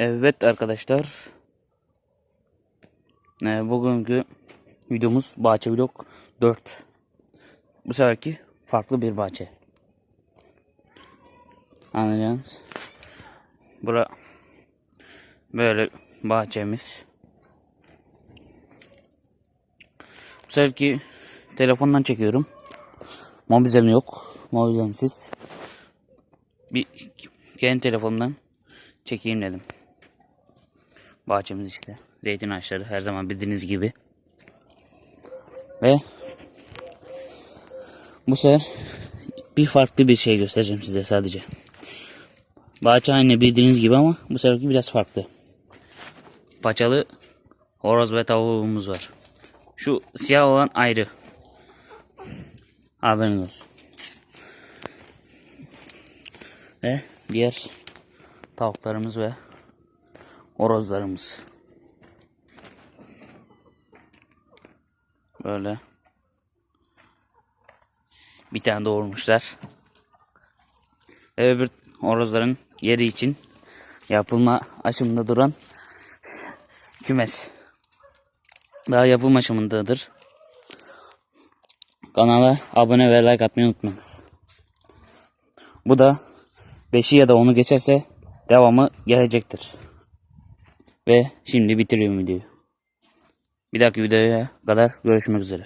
Evet arkadaşlar. Ee, bugünkü videomuz Bahçe Vlog 4. Bu seferki farklı bir bahçe. Anlayacağınız. Bura böyle bahçemiz. Bu seferki telefondan çekiyorum. Mobizem yok. Mobizemsiz. Bir kendi telefonumdan çekeyim dedim. Bahçemiz işte. Zeytin ağaçları her zaman bildiğiniz gibi. Ve bu sefer bir farklı bir şey göstereceğim size sadece. Bahçe aynı bildiğiniz gibi ama bu seferki biraz farklı. Paçalı horoz ve tavuğumuz var. Şu siyah olan ayrı. Haberiniz olsun. Ve diğer tavuklarımız ve horozlarımız. Böyle. Bir tane doğurmuşlar. Ve öbür horozların yeri için yapılma aşımında duran kümes. Daha yapım aşımındadır. Kanala abone ve like atmayı unutmayınız. Bu da 5'i ya da 10'u geçerse devamı gelecektir. Ve şimdi bitiriyorum videoyu. Bir dahaki videoya kadar görüşmek üzere.